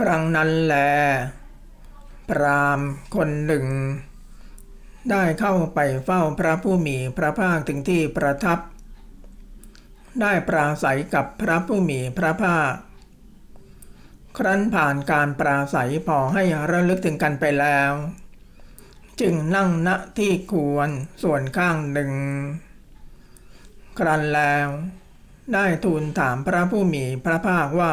ครั้งนั้นแล พรามคนหนึ่ง ได้เข้าไปเฝ้าพระผู้มีพระภาคถึงที่ประทับ ได้ปราศัยกับพระผู้มีพระภาค ครั้นผ่านการปราศัยพอให้ระลึกถึงกันไปแล้ว จึงนั่งณที่ควรส่วนข้างหนึ่ง ครั้นแล้ว ได้ทูลถามพระผู้มีพระภาคว่า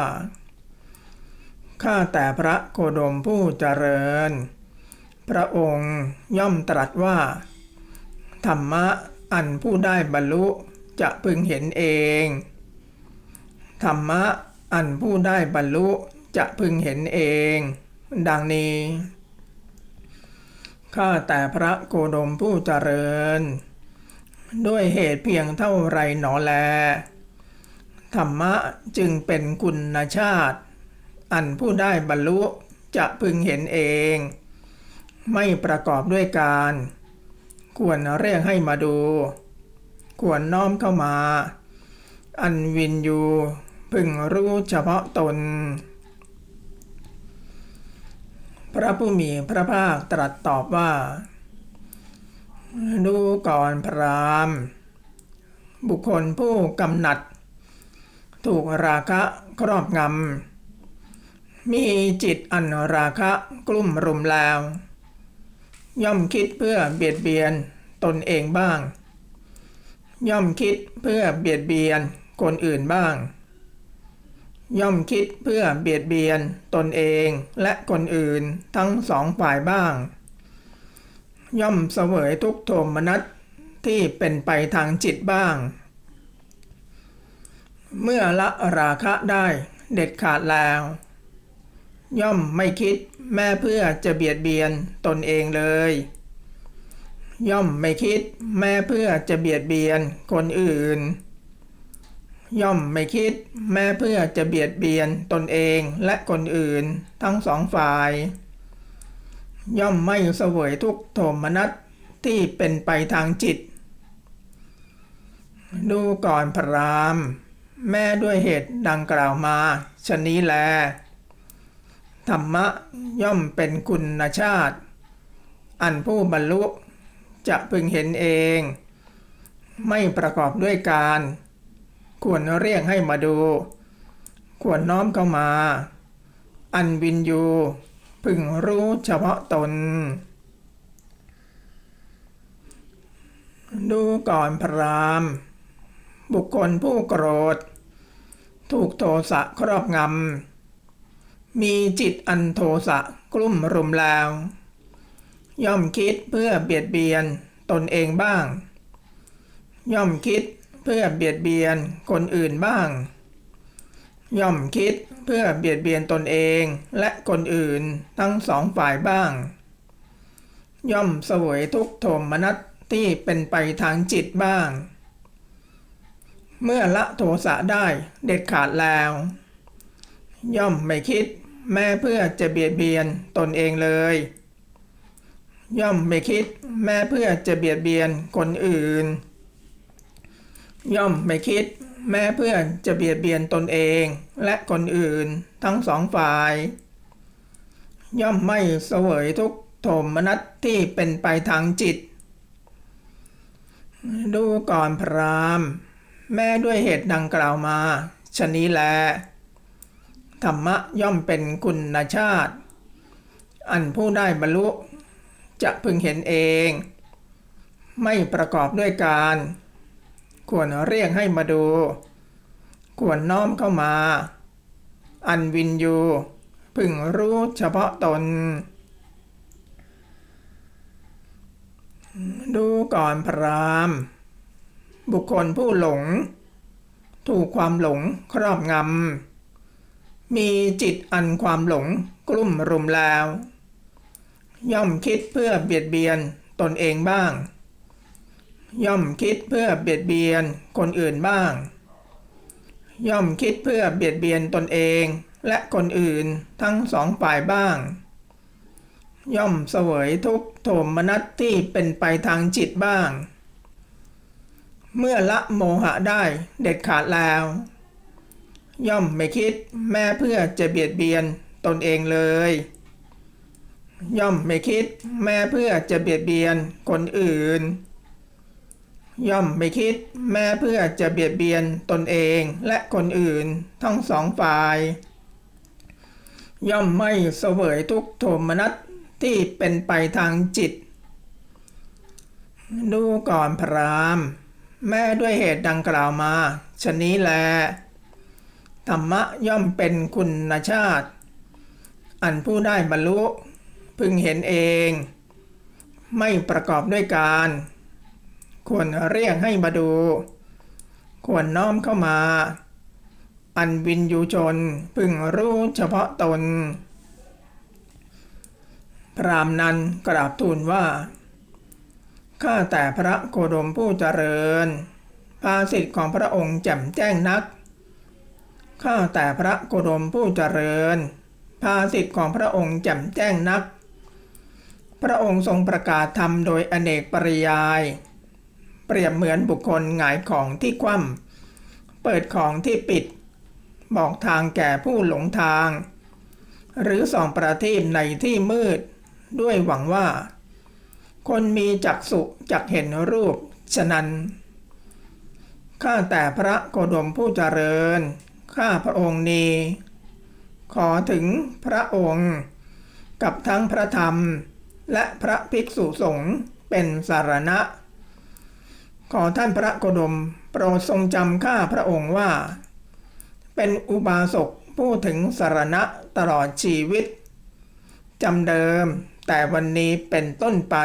ข้าแต่พระโคดมผู้เจริญ พระองค์ย่อมตรัสว่า ธรรมะอันผู้ได้บรรลุจะพึงเห็นเอง ธรรมะอันผู้ได้บรรลุจะพึงเห็นเอง ดังนี้ ข้าแต่พระโคดมผู้เจริญ ด้วยเหตุเพียงเท่าไรหนอแล ธรรมะจึงเป็นคุณชาติ อันผู้ได้บรรลุจะพึงเห็นเอง ไม่ประกอบด้วยการ ควรเรียกให้มาดู ควรน้อมเข้ามา อันวินยูพึงรู้เฉพาะตน พระผู้มีพระภาคตรัสตอบว่า ดูก่อนพรามบุคคลผู้กำหนัด ถูกราคะครอบงำ มีจิตอันราคะกลุ่มรุมแล้ว ย่อมคิดเพื่อเบียดเบียนตนเองบ้าง ย่อมคิดเพื่อเบียดเบียนคนอื่นบ้าง ย่อมคิดเพื่อเบียดเบียนตนเองและคนอื่นทั้งสองฝ่ายบ้าง ย่อมเสวยทุกโทมนัสที่เป็นไปทางจิตบ้าง เมื่อละราคะได้เด็ดขาดแล้ว ย่อมไม่คิดแม้เพื่อจะเบียดเบียนตนเองเลย ย่อมไม่คิดแม้เพื่อจะเบียดเบียนคนอื่น ย่อมไม่คิดแม้เพื่อจะเบียดเบียนตนเองและคนอื่นทั้งสองฝ่าย ย่อมไม่เสวยทุกโทมนัสที่เป็นไปทางจิต ดูก่อนพรามแม้ด้วยเหตุดังกล่าวมาชนนี้แล ธรรมะย่อมเป็นคุณชาติ อันผู้บรรลุจะพึงเห็นเอง ไม่ประกอบด้วยการ ควรเรียกให้มาดู ควรน้อมเข้ามา อันวินยูพึงรู้เฉพาะตน ดูก่อนพรามบุคคลผู้โกรธ ถูกโทสะครอบงำ มีจิตอันโทสะกลุ่มรุมแล้ว ย่อมคิดเพื่อเบียดเบียนตนเองบ้าง ย่อมคิดเพื่อเบียดเบียนคนอื่นบ้าง ย่อมคิดเพื่อเบียดเบียนตนเองและคนอื่นทั้งสองฝ่ายบ้าง ย่อมเสวยทุกโทมนัสที่เป็นไปทางจิตบ้าง เมื่อละโทสะได้เด็ดขาดแล้ว ย่อมไม่คิด แม้เพื่อจะเบียดเบียนตนเองเลย ย่อมไม่คิดแม้เพื่อจะเบียดเบียนคนอื่น ย่อมไม่คิดแม้เพื่อจะเบียดเบียนตนเองและคนอื่นทั้งสองฝ่าย ย่อมไม่เสวยทุกโทมนัสที่เป็นไปทางจิต ดูก่อนพรามแม้ด้วยเหตุดังกล่าวมาชนนี้แล ธรรมะย่อมเป็นคุณชาติ อันผู้ได้บรรลุ จะพึงเห็นเอง ไม่ประกอบด้วยการ ควรเรียกให้มาดู ควรน้อมเข้ามา อันวินยูพึงรู้เฉพาะตน ดูก่อนพรามณ์บุคคลผู้หลง ถูกความหลงครอบงำ มีจิตอันความหลงกลุ่มรุมแล้ว ย่อมคิดเพื่อเบียดเบียนตนเองบ้าง ย่อมคิดเพื่อเบียดเบียนคนอื่นบ้าง ย่อมคิดเพื่อเบียดเบียนตนเองและคนอื่นทั้งสองฝ่ายบ้าง ย่อมเสวยทุกโทมนัสที่เป็นไปทางจิตบ้าง เมื่อละโมหะได้เด็ดขาดแล้ว ย่อมไม่คิดแม้เพื่อจะเบียดเบียนตนเองเลย ย่อมไม่คิดแม้เพื่อจะเบียดเบียนคนอื่น ย่อมไม่คิดแม้เพื่อจะเบียดเบียนตนเองและคนอื่นทั้งสองฝ่าย ย่อมไม่เสวยทุกโทมนัสที่เป็นไปทางจิต ดูก่อนพรามแม้ด้วยเหตุดังกล่าวมาชนนี้แล ธรรมะย่อมเป็นคุณชาติ อันผู้ได้บรรลุพึงเห็นเอง ไม่ประกอบด้วยการ ควรเรียกให้มาดู ควรน้อมเข้ามา อันวินยูชนพึงรู้เฉพาะตน พรามนันกราบทูลว่า ข้าแต่พระโคดมผู้เจริญ ภาสิทธิ์ของพระองค์แจ่มแจ้งนัก ข้าแต่พระโคดมผู้เจริญ ภาสิทธิ์ของพระองค์แจ่มแจ้งนัก พระองค์ทรงประกาศธรรมโดยอเนกปริยาย เปรียบเหมือนบุคคลหงายของที่คว่ำเปิดของที่ปิด บอกทางแก่ผู้หลงทาง หรือส่องประทีปในที่มืด ด้วยหวังว่า คนมีจักษุจักเห็นรูปฉะนั้นข้าแต่พระโคดมผู้เจริญ ข้าพระองค์นี้ ขอถึงพระองค์ กับทั้งพระธรรม และพระภิกษุสงฆ์เป็นสารณะ ขอท่านพระโคดมโปรดทรงจำข้าพระองค์ว่า เป็นอุบาสกผู้ถึงสารณะตลอดชีวิตจำเดิมแต่วันนี้เป็นต้นไป